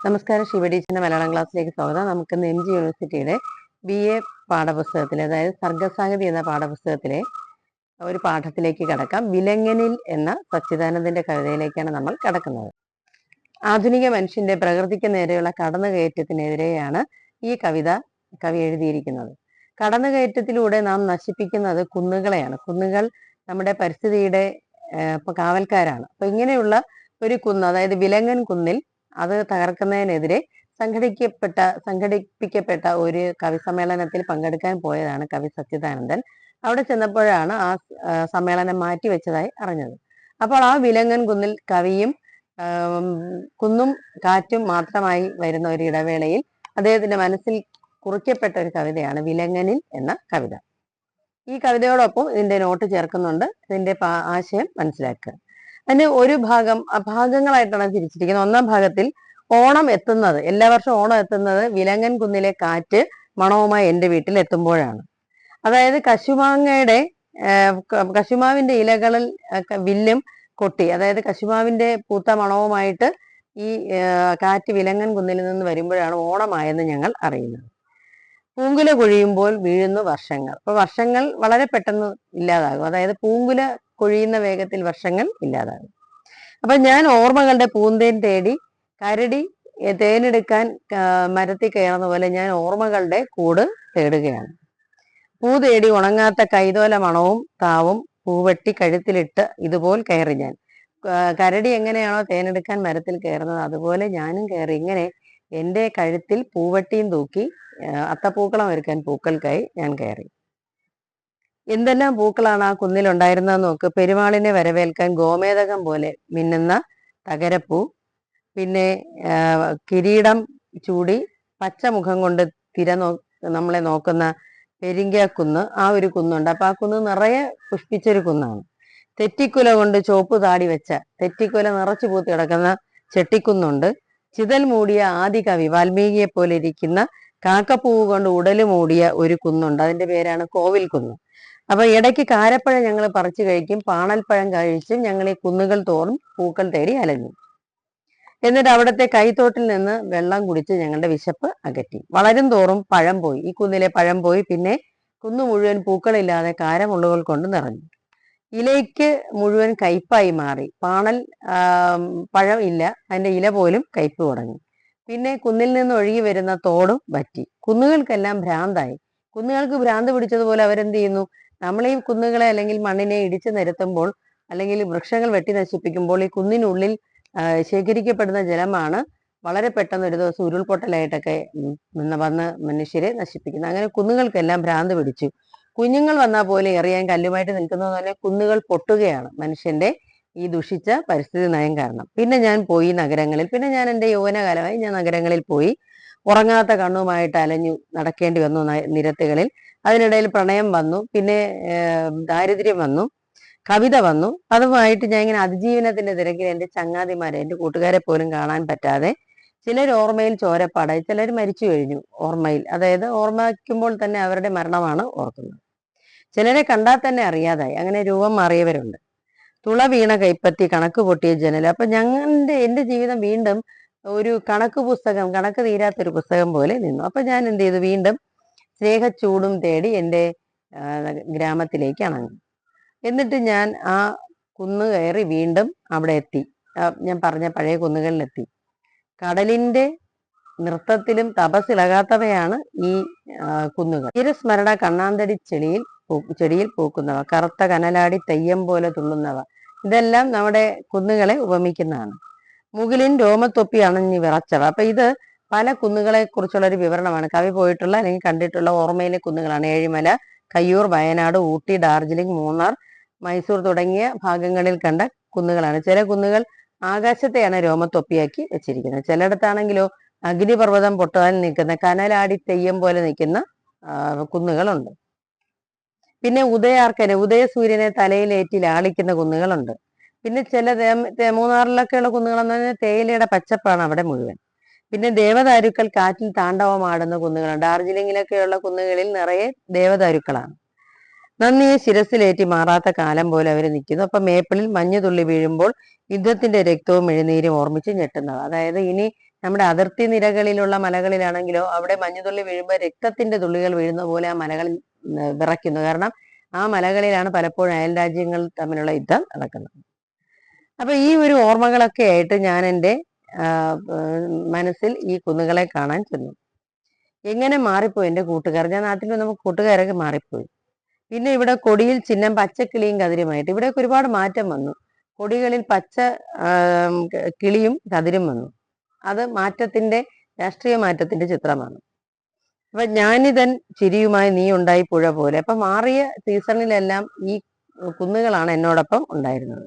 നമസ്കാരം ശിവടീച്ചറിന്റെ മലയാളം ക്ലാസ്സിലേക്ക് സ്വാഗതം. നമുക്ക് ഇന്ന് എം ജി യൂണിവേഴ്സിറ്റിയുടെ ബി എ പാഠപുസ്തകത്തിലെ അതായത് സർഗസാഹിതി എന്ന പാഠപുസ്തകത്തിലെ ഒരു പാഠത്തിലേക്ക് കടക്കാം. വിലങ്ങനിൽ എന്ന സച്ചിദാനന്ദന്റെ കവിതയിലേക്കാണ് നമ്മൾ കടക്കുന്നത്. ആധുനിക മനുഷ്യന്റെ പ്രകൃതിക്ക് നേരെയുള്ള കടന്നുകയറ്റത്തിനെതിരെയാണ് ഈ കവിത കവി എഴുതിയിരിക്കുന്നത്. കടന്നുകയറ്റത്തിലൂടെ നാം നശിപ്പിക്കുന്നത് കുന്നുകളെയാണ്. കുന്നുകൾ നമ്മുടെ പരിസ്ഥിതിയുടെ കാവൽക്കാരാണ്. അപ്പൊ ഇങ്ങനെയുള്ള ഒരു കുന്ന് അതായത് വിലങ്ങൻ കുന്നിൽ അത് തകർക്കുന്നതിനെതിരെ സംഘടിക്കപ്പെട്ട സംഘടിപ്പിക്കപ്പെട്ട ഒരു കവി സമ്മേളനത്തിൽ പങ്കെടുക്കാൻ പോയതാണ് കവി സച്ചിദാനന്ദൻ അവിടെ ചെന്നപ്പോഴാണ് ആ സമ്മേളനം മാറ്റി സമ്മേളനം മാറ്റിവെച്ചതായി അറിഞ്ഞത്. അപ്പോൾ ആ വിലങ്ങൻ കുന്നിൽ കവിയും കുന്നും കാറ്റും മാത്രമായി വരുന്ന ഒരു ഇടവേളയിൽ അദ്ദേഹത്തിന്റെ മനസ്സിൽ കുറിക്കപ്പെട്ട ഒരു കവിതയാണ് വിലങ്ങനിൽ എന്ന കവിത. ഈ കവിതയോടൊപ്പം ഇതിന്റെ നോട്ട് ചേർക്കുന്നുണ്ട്. ഇതിന്റെ ആശയം മനസ്സിലാക്കുക. അതിന് ഒരു ഭാഗം ഭാഗങ്ങളായിട്ടാണ് തിരിച്ചിരിക്കുന്നത്. ഒന്നാം ഭാഗത്തിൽ ഓണം എത്തുന്നത്. എല്ലാ വർഷവും ഓണം എത്തുന്നത് വിലങ്ങൻ കുന്നിലെ കാറ്റ് മണവുമായി എന്റെ വീട്ടിൽ എത്തുമ്പോഴാണ്. അതായത് കശുമാങ്ങയുടെ കശുമാവിന്റെ ഇലകളിൽ വില്ലും കൊട്ടി അതായത് കശുമാവിന്റെ പൂത്ത മണവുമായിട്ട് ഈ കാറ്റ് വിലങ്ങൻ കുന്നിൽ നിന്ന് വരുമ്പോഴാണ് ഓണമായെന്ന് ഞങ്ങൾ അറിയുന്നത്. പൂങ്കുല കൊഴിയുമ്പോൾ വീഴുന്നു വർഷങ്ങൾ. അപ്പൊ വർഷങ്ങൾ വളരെ പെട്ടെന്ന് ഇല്ലാതാകും. അതായത് പൂങ്കുല കൊഴിയുന്ന വേഗത്തിൽ വർഷങ്ങൾ ഇല്ലാതാകും. അപ്പൊ ഞാൻ ഓർമ്മകളുടെ പൂന്തേൻ തേടി കരടി തേനെടുക്കാൻ മരത്തിൽ കയറുന്ന പോലെ ഞാൻ ഓർമ്മകളുടെ കൂട് തേടുകയാണ്. പൂ തേടി ഉണങ്ങാത്ത കൈതോല മണവും താവും പൂവെട്ടി കഴുത്തിലിട്ട് ഇതുപോൽ കയറി ഞാൻ. കരടി എങ്ങനെയാണോ തേനെടുക്കാൻ മരത്തിൽ കയറുന്നത് അതുപോലെ ഞാനും കയറി ഇങ്ങനെ എന്റെ കഴുത്തിൽ പൂവട്ടിയും തൂക്കി അത്തപ്പൂക്കളം ഒരുക്കാൻ പൂക്കൾക്കായി ഞാൻ കയറി. എന്തെല്ലാം പൂക്കളാണ് ആ കുന്നിൽ ഉണ്ടായിരുന്നത് നോക്ക്. പെരുമാളിനെ വരവേൽക്കാൻ ഗോമേതകം പോലെ മിന്നുന്ന തകരപ്പൂ പിന്നെ കിരീടം ചൂടി പച്ചമുഖം കൊണ്ട് തിര നോ നമ്മളെ നോക്കുന്ന പെരിങ്കാക്കുന്ന് ആ ഒരു കുന്നുണ്ട്. അപ്പൊ ആ കുന്ന് നിറയെ പുഷ്പിച്ചൊരു കുന്നാണ്. തെറ്റിക്കുല കൊണ്ട് ചോപ്പ് താടി വെച്ച തെറ്റിക്കുല നിറച്ചു പൂത്ത് കിടക്കുന്ന ചെട്ടിക്കുന്നുണ്ട്. ചിതൽ മൂടിയ ആദി കവി വാൽമീകിയെ പോലെ ഇരിക്കുന്ന കാക്കപ്പൂവ് കൊണ്ട് ഉടൽ മൂടിയ ഒരു കുന്നുണ്ട്. അതിന്റെ പേരാണ് കോവിൽ കുന്ന്. അപ്പൊ ഇടയ്ക്ക് കാരപ്പഴം ഞങ്ങൾ പറിച്ചു കഴിക്കും. പാണൽപ്പഴം കഴിച്ചും ഞങ്ങൾ ഈ കുന്നുകൾ തോറും പൂക്കൾ തേടി അലഞ്ഞു. എന്നിട്ട് അവിടുത്തെ കൈത്തോട്ടിൽ നിന്ന് വെള്ളം കുടിച്ച് ഞങ്ങളുടെ വിശപ്പ് അകറ്റി. വളരും തോറും പഴം പോയി. ഈ കുന്നിലെ പഴം പോയി. പിന്നെ കുന്നു മുഴുവൻ പൂക്കളില്ലാതെ കാരമുള്ളുകൾ കൊണ്ട് നിറഞ്ഞു. ഇലയ്ക്ക് മുഴുവൻ കയ്പായി മാറി. പാണൽ പഴം ഇല്ല. അതിന്റെ ഇല പോലും കയ്പ് തുടങ്ങി. പിന്നെ കുന്നിൽ നിന്ന് ഒഴുകി വരുന്ന തോടും വറ്റി. കുന്നുകൾക്കെല്ലാം ഭ്രാന്തായി. കുന്നുകൾക്ക് ഭ്രാന്ത് പിടിച്ചതുപോലെ അവരെന്ത് ചെയ്യുന്നു? നമ്മൾ ഈ കുന്നുകളെ അല്ലെങ്കിൽ മണ്ണിനെ ഇടിച്ചു നിരത്തുമ്പോൾ അല്ലെങ്കിൽ വൃക്ഷങ്ങൾ വെട്ടി നശിപ്പിക്കുമ്പോൾ ഈ കുന്നിനുള്ളിൽ ശേഖരിക്കപ്പെടുന്ന ജലമാണ് വളരെ പെട്ടെന്ന് ഒരു ദിവസം ഉരുൾപൊട്ടലായിട്ടൊക്കെ വന്ന് മനുഷ്യരെ നശിപ്പിക്കുന്നത്. അങ്ങനെ കുന്നുകൾക്കെല്ലാം ഭ്രാന്ത് പിടിച്ചു. കുഞ്ഞുങ്ങൾ വന്നാൽ പോലെ എറിയാൻ കല്ലുമായിട്ട് നിൽക്കുന്നത് പോലെ കുന്നുകൾ പൊട്ടുകയാണ്. മനുഷ്യന്റെ ഈ ദുഷിച്ച പരിസ്ഥിതി നയം കാരണം. പിന്നെ ഞാൻ പോയി നഗരങ്ങളിൽ പിന്നെ ഞാൻ എന്റെ യൗവനകാലമായി ഞാൻ നഗരങ്ങളിൽ പോയി ഉറങ്ങാത്ത കണ്ണുമായിട്ട് അലഞ്ഞു നടക്കേണ്ടി വന്നു നിരത്തുകളിൽ. അതിനിടയിൽ പ്രണയം വന്നു. പിന്നെ ദാരിദ്ര്യം വന്നു. കവിത വന്നു. അതുമായിട്ട് ഞാൻ ഇങ്ങനെ അതിജീവനത്തിന്റെ തിരക്കിൽ എന്റെ ചങ്ങാതിമാരെ എന്റെ കൂട്ടുകാരെ പോലും കാണാൻ പറ്റാതെ ചിലർ ഓർമ്മയിൽ ചോരപ്പാടായി ചിലർ മരിച്ചു കഴിഞ്ഞു ഓർമ്മയിൽ. അതായത് ഓർമ്മിക്കുമ്പോൾ തന്നെ അവരുടെ മരണമാണ് ഓർക്കുന്നത്. ചിലരെ കണ്ടാൽ തന്നെ അറിയാതായി. അങ്ങനെ രൂപം മാറിയവരുണ്ട്. തുള വീണ കൈപ്പത്തി കണക്ക് പൊട്ടിയ ജനൽ അപ്പൊ ഞങ്ങളുടെ എന്റെ ജീവിതം വീണ്ടും ഒരു കണക്ക് പുസ്തകം കണക്ക് തീരാത്തൊരു പുസ്തകം പോലെ നിന്നു. അപ്പൊ ഞാൻ എന്ത് ചെയ്തു? വീണ്ടും സ്നേഹച്ചൂടും തേടി എന്റെ ഗ്രാമത്തിലേക്ക് അണഞ്ഞു എന്നിട്ട് ഞാൻ ആ കുന്ന് കയറി വീണ്ടും അവിടെ എത്തി. ഞാൻ പറഞ്ഞ പഴയ കുന്നുകളിലെത്തി. കടലിന്റെ നൃത്തത്തിലും തപസ്സിളകാത്തവയാണ് ഈ കുന്നുകൾ. ചിരസ്മരണ കണ്ണാന്തടി ചെളിയിൽ ചെടിയിൽ പൂക്കുന്നവ കറുത്ത കനലാടി തെയ്യം പോലെ തുള്ളുന്നവ. ഇതെല്ലാം നമ്മുടെ കുന്നുകളെ ഉപമിക്കുന്നതാണ്. മുകിലിൻ രോമത്തൊപ്പി അണഞ്ഞു വിറച്ചവ. അപ്പൊ ഇത് പല കുന്നുകളെ കുറിച്ചുള്ള ഒരു വിവരണമാണ്. കവി പോയിട്ടുള്ള അല്ലെങ്കിൽ കണ്ടിട്ടുള്ള ഓർമ്മയിലെ കുന്നുകളാണ്. ഏഴിമല കയ്യൂർ വയനാട് ഊട്ടി ഡാർജിലിംഗ് മൂന്നാർ മൈസൂർ തുടങ്ങിയ ഭാഗങ്ങളിൽ കണ്ട കുന്നുകളാണ്. ചില കുന്നുകൾ ആകാശത്തെയാണ് രോമത്തൊപ്പിയാക്കി വെച്ചിരിക്കുന്നത്. ചിലയിടത്താണെങ്കിലോ അഗ്നിപർവതം പൊട്ടാൻ നിൽക്കുന്ന കനലാടി തെയ്യം പോലെ നിൽക്കുന്ന കുന്നുകളുണ്ട്. പിന്നെ ഉദയാർക്കനെ ഉദയസൂര്യനെ തലയിലേറ്റി ലാളിക്കുന്ന കുന്നുകളുണ്ട്. പിന്നെ ചില മൂന്നാറിലൊക്കെയുള്ള കുന്നുകളെന്ന് പറഞ്ഞാൽ തേയിലയുടെ പച്ചപ്പാണ് അവിടെ മുഴുവൻ. പിന്നെ ദേവദാരുക്കൾ കാറ്റിൽ താണ്ഡവമാടുന്ന കുന്നുകളാണ്. ഡാർജിലിംഗിലൊക്കെയുള്ള കുന്നുകളിൽ നിറയെ ദേവദാരുക്കളാണ്. നന്ദിയെ ശിരസിലേറ്റി മാറാത്ത കാലം പോലെ അവർ നിൽക്കുന്നു. അപ്പൊ മേപ്പിളിൽ മഞ്ഞുതുള്ളി വീഴുമ്പോൾ യുദ്ധത്തിന്റെ രക്തവും എഴുന്നീരും ഓർമ്മിച്ച് ഞെട്ടുന്നത് അതായത് ഇനി നമ്മുടെ അതിർത്തി നിരകളിലുള്ള മലകളിലാണെങ്കിലോ അവിടെ മഞ്ഞുതുള്ളി വീഴുമ്പോൾ രക്തത്തിന്റെ തുള്ളികൾ വീഴുന്ന പോലെ ആ മലകൾ ഉം, വിറയ്ക്കുന്നു. കാരണം ആ മലകളിലാണ് പലപ്പോഴും അയൽ രാജ്യങ്ങൾ തമ്മിലുള്ള യുദ്ധം നടക്കുന്നത്. അപ്പൊ ഈ ഒരു ഓർമ്മകളൊക്കെ ആയിട്ട് ഞാൻ എന്റെ മനസ്സിൽ ഈ കുന്നുകളെ കാണാൻ ചെന്നു. എങ്ങനെ മാറിപ്പോയി എന്റെ കൂട്ടുകാർ? ഞാൻ നാട്ടിൽ നിന്ന് കൂട്ടുകാരൊക്കെ മാറിപ്പോയി. പിന്നെ ഇവിടെ കൊടിയിൽ ചിഹ്നം പച്ചക്കിളിയും കതിരുമായിട്ട് ഇവിടെയൊക്കെ ഒരുപാട് മാറ്റം വന്നു. കൊടികളിൽ പച്ച കിളിയും കതിരും വന്നു. അത് മാറ്റത്തിന്റെ രാഷ്ട്രീയ മാറ്റത്തിന്റെ ചിത്രമാണ്. അപ്പൊ ഞാനിതൻ ചിരിയുമായി നീ ഉണ്ടായി പുഴ പോലെ. അപ്പൊ മാറിയ സീസണിലെല്ലാം ഈ കുന്നുകളാണ് എന്നോടൊപ്പം ഉണ്ടായിരുന്നത്.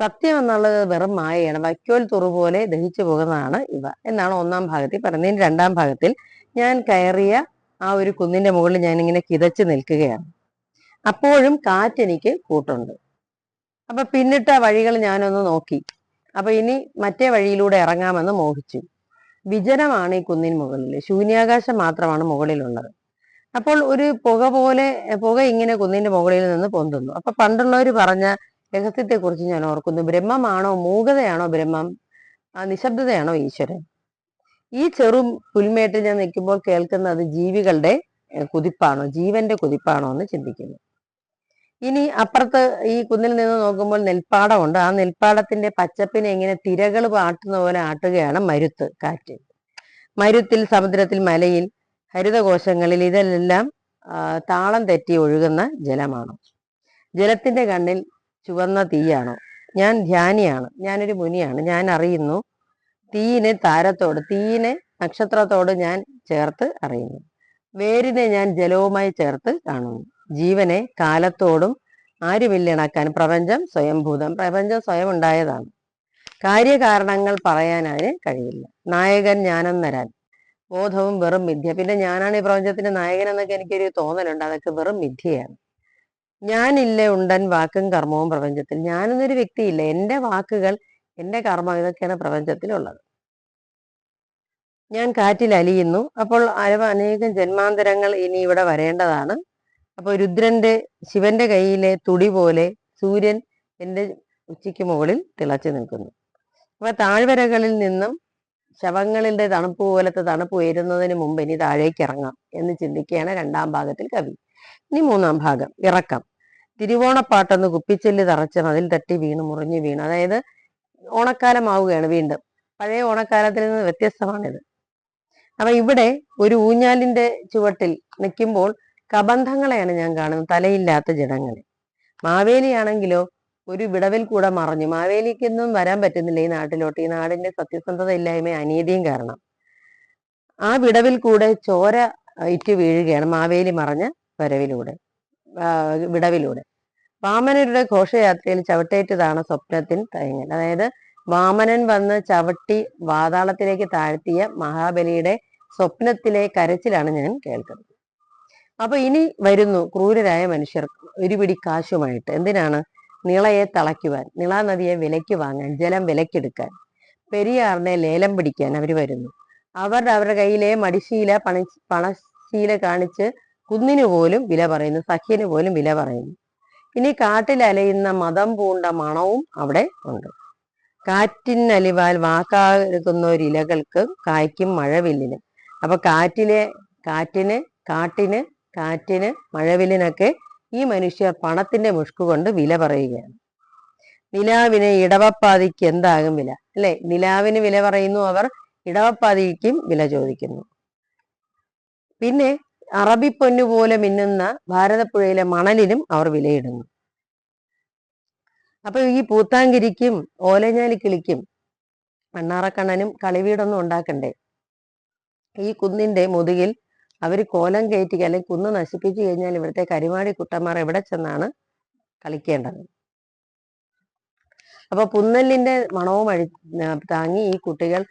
സത്യം എന്നുള്ളത് വെറും മായയാണ്. വൈക്കോൽ തുറുപോലെ ദഹിച്ചു പോകുന്നതാണ് ഇവ. എന്നാണ് ഒന്നാം ഭാഗത്തിൽ പറയുന്നത്. രണ്ടാം ഭാഗത്തിൽ ഞാൻ കയറിയ ആ ഒരു കുന്നിന്റെ മുകളിൽ ഞാൻ ഇങ്ങനെ കിതച്ചു നിൽക്കുകയാണ്. അപ്പോഴും കാറ്റെനിക്ക് കൂട്ടുണ്ട്. അപ്പൊ പിന്നിട്ട വഴികൾ ഞാനൊന്ന് നോക്കി. അപ്പൊ ഇനി മറ്റേ വഴിയിലൂടെ ഇറങ്ങാമെന്ന് മോഹിച്ചു. വിജനമാണ് ഈ കുന്നിൻ മുകളിൽ. ശൂന്യാകാശം മാത്രമാണ് മുകളിലുള്ളത്. അപ്പോൾ ഒരു പുക പോലെ പുക ഇങ്ങനെ കുന്നിന്റെ മുകളിൽ നിന്ന് പൊന്തുന്നു. അപ്പൊ പണ്ടുള്ളവർ പറഞ്ഞ രഹസ്യത്തെ കുറിച്ച് ഞാൻ ഓർക്കുന്നു. ബ്രഹ്മമാണോ മൂകതയാണോ ബ്രഹ്മം? ആ നിശബ്ദതയാണോ ഈശ്വരൻ? ഈ ചെറു പുൽമേട്ടിൽ ഞാൻ നിൽക്കുമ്പോൾ കേൾക്കുന്നത് ജീവികളുടെ കുതിപ്പാണോ? ജീവന്റെ കുതിപ്പാണോ എന്ന് ചിന്തിക്കുന്നു. ഇനി അപ്പുറത്ത് ഈ കുന്നിൽ നിന്ന് നോക്കുമ്പോൾ നെൽപ്പാടമുണ്ട്. ആ നെൽപ്പാടത്തിന്റെ പച്ചപ്പിനെ ഇങ്ങനെ തിരകൾ ആട്ടുന്ന പോലെ ആട്ടുകയാണ് മരുത്ത് കാറ്റ്. മരുത്തിൽ സമുദ്രത്തിൽ മലയിൽ ഹരിതകോശങ്ങളിൽ ഇതെല്ലാം താളം തെറ്റി ഒഴുകുന്ന ജലമാണ്. ജലത്തിന്റെ കണ്ണിൽ ചുവന്ന തീയാണോ? ഞാൻ ധ്യാനിയാണ്. ഞാനൊരു മുനിയാണ്. ഞാൻ അറിയുന്നു. തീയിനെ താരത്തോട് തീയിനെ നക്ഷത്രത്തോട് ഞാൻ ചേർത്ത് അറിയുന്നു. വേരിനെ ഞാൻ ജലവുമായി ചേർത്ത് കാണുന്നു. ജീവനെ കാലത്തോടും ആരുമില്ലിണക്കാൻ പ്രപഞ്ചം സ്വയംഭൂതം. പ്രപഞ്ചം സ്വയം ഉണ്ടായതാണ്. കാര്യകാരണങ്ങൾ പറയാൻ അതിന് കഴിയില്ല. നായകൻ ഞാനെന്നരാൻ ബോധവും വെറും മിഥ്യ. പിന്നെ ഞാനാണ് ഈ പ്രപഞ്ചത്തിന്റെ നായകൻ എന്നൊക്കെ എനിക്കൊരു തോന്നലുണ്ട്. അതൊക്കെ വെറും മിഥ്യയാണ്. ഞാനില്ല ഉണ്ടൻ വാക്കും കർമ്മവും പ്രപഞ്ചത്തിൽ. ഞാനെന്നൊരു വ്യക്തിയില്ല. എന്റെ വാക്കുകൾ എന്റെ കർമ്മം ഇതൊക്കെയാണ് പ്രപഞ്ചത്തിലുള്ളത്. ഞാൻ കാറ്റിൽ അലിയുന്നു. അപ്പോൾ അനേകം ജന്മാന്തരങ്ങൾ ഇനി ഇവിടെ വരേണ്ടതാണ്. അപ്പോൾ രുദ്രന്റെ ശിവന്റെ കയ്യിലെ തുടി പോലെ സൂര്യൻ എന്റെ ഉച്ചയ്ക്ക് മുകളിൽ തിളച്ചു നിൽക്കുന്നു. അപ്പൊ താഴ്വരകളിൽ നിന്നും ശവങ്ങളുടെ തണുപ്പ് പോലത്തെ തണുപ്പ് ഉയരുന്നതിന് മുമ്പ് ഇനി താഴേക്ക് ഇറങ്ങാം എന്ന് ചിന്തിക്കുകയാണ് രണ്ടാം ഭാഗത്തിൽ കവി. ഇനി മൂന്നാം ഭാഗം ഇറക്കം. തിരുവോണപ്പാട്ടൊന്ന് കുപ്പിച്ചെല്ല് തറച്ച് മതിൽ തട്ടി വീണ് മുറിഞ്ഞു വീണ്. അതായത് ഓണക്കാലമാവുകയാണ് വീണ്ടും. പഴയ ഓണക്കാലത്തിൽ നിന്ന് വ്യത്യസ്തമാണിത്. അപ്പൊ ഇവിടെ ഒരു ഊഞ്ഞാലിന്റെ ചുവട്ടിൽ നിൽക്കുമ്പോൾ കബന്ധങ്ങളെയാണ് ഞാൻ കാണുന്നത്. തലയില്ലാത്ത ജഡങ്ങളെ മാവേലിയാണെങ്കിലോ ഒരു വിടവിൽ കൂടെ മറഞ്ഞു. മാവേലിക്കൊന്നും വരാൻ പറ്റുന്നില്ല ഈ നാട്ടിലോട്ട്. ഈ നാടിന്റെ സത്യസന്ധത ഇല്ലായ്മ അനീതിയും കാരണം. ആ വിടവിൽ കൂടെ ചോര ഇറ്റ് വീഴുകയാണ് മാവേലി മറഞ്ഞ വരവിലൂടെ. വിടവിലൂടെ. വാമനരുടെ ഘോഷയാത്രയിൽ ചവിട്ടേറ്റതാണ് സ്വപ്നത്തിൻ തയങ്ങൽ അതായത് വാമനൻ വന്ന് ചവിട്ടി വാതാളത്തിലേക്ക് താഴ്ത്തിയ മഹാബലിയുടെ സ്വപ്നത്തിലെ കരച്ചിലാണ് ഞാൻ കേൾക്കുന്നത്. അപ്പൊ ഇനി വരുന്നു ക്രൂരരായ മനുഷ്യർ ഒരുപിടി കാശുമായിട്ട്. എന്തിനാണ്? നിളയെ തളയ്ക്കുവാൻ നിള നദിയെ വിലയ്ക്ക് വാങ്ങാൻ ജലം വിലക്കെടുക്കാൻ പെരിയാറിനെ ലേലം പിടിക്കാൻ അവർ വരുന്നു. അവർ അവരുടെ കയ്യിലെ മടിശീല പണി പണശീല കാണിച്ച് കുന്നിന് പോലും വില പറയുന്നു സഖ്യന് പോലും വില പറയുന്നു. ഇനി കാട്ടിൽ അലയുന്ന മതം പൂണ്ട മണവും അവിടെ ഉണ്ട്. കാറ്റിനലിവാൽ ഇലകൾക്ക് കായ്ക്കും മഴവില്ലിനും. അപ്പൊ കാറ്റിലെ കാറ്റിന് കാട്ടിന് കാറ്റിന് മഴവില്ലിനൊക്കെ ഈ മനുഷ്യർ പണത്തിന്റെ മുഷ്കു കൊണ്ട് വില പറയുകയാണ്. നിലാവിന് ഇടവപ്പാതിക്ക് എന്താകും വില? അല്ലെ? നിലാവിന് വില പറയുന്നു അവർ ഇടവപ്പാതിക്കും വില ചോദിക്കുന്നു. പിന്നെ അറബി പൊന്നു പോലെ മിന്നുന്ന ഭാരതപ്പുഴയിലെ മണലിനും അവർ വിലയിടുന്നു. അപ്പൊ ഈ പൂത്താങ്കിരിക്കും ഓലഞ്ഞാലി കിളിക്കും മണ്ണാറക്കണ്ണനും കളിവീടൊന്നും ഉണ്ടാക്കണ്ടേ? ഈ കുന്നിന്റെ മുതുകിൽ അവർ കോലം കയറ്റി അല്ലെങ്കിൽ കുന്ന് നശിപ്പിച്ചു കഴിഞ്ഞാൽ ഇവിടുത്തെ കരിമാടി കുട്ടന്മാർ എവിടെ ചെന്നാണ് കളിക്കേണ്ടത്? അപ്പൊ പുന്നല്ലിന്റെ മണവും അഴി താങ്ങി ഈ കുട്ടികൾ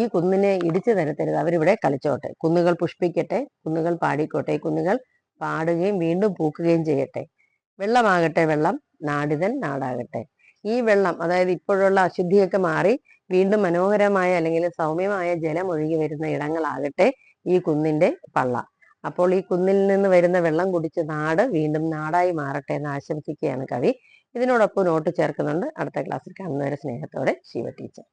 ഈ കുന്നിനെ ഇടിച്ചു തരത്തരുത് അവരിവിടെ കളിച്ചോട്ടെ. കുന്നുകൾ പുഷ്പിക്കട്ടെ കുന്നുകൾ പാടിക്കോട്ടെ കുന്നുകൾ പാടുകയും വീണ്ടും പൂക്കുകയും ചെയ്യട്ടെ. വെള്ളമാകട്ടെ വെള്ളം നാടിതൻ നാടാകട്ടെ. ഈ വെള്ളം അതായത് ഇപ്പോഴുള്ള അശുദ്ധിയൊക്കെ മാറി വീണ്ടും മനോഹരമായ അല്ലെങ്കിൽ സൗമ്യമായ ജലം ഒഴുകി വരുന്ന ഇടങ്ങളാകട്ടെ ഈ കുന്നിന്റെ പള്ള. അപ്പോൾ ഈ കുന്നിൽ നിന്ന് വരുന്ന വെള്ളം കുടിച്ച് നാട് വീണ്ടും നാടായി മാറട്ടെ എന്ന് ആശംസിക്കുകയാണ് കവി. ഇതിനോടൊപ്പം നോട്ട് ചേർക്കുന്നുണ്ട് അടുത്ത ക്ലാസ്സിൽ കാണുന്നവരെ സ്നേഹത്തോടെ ശിവ ടീച്ചർ.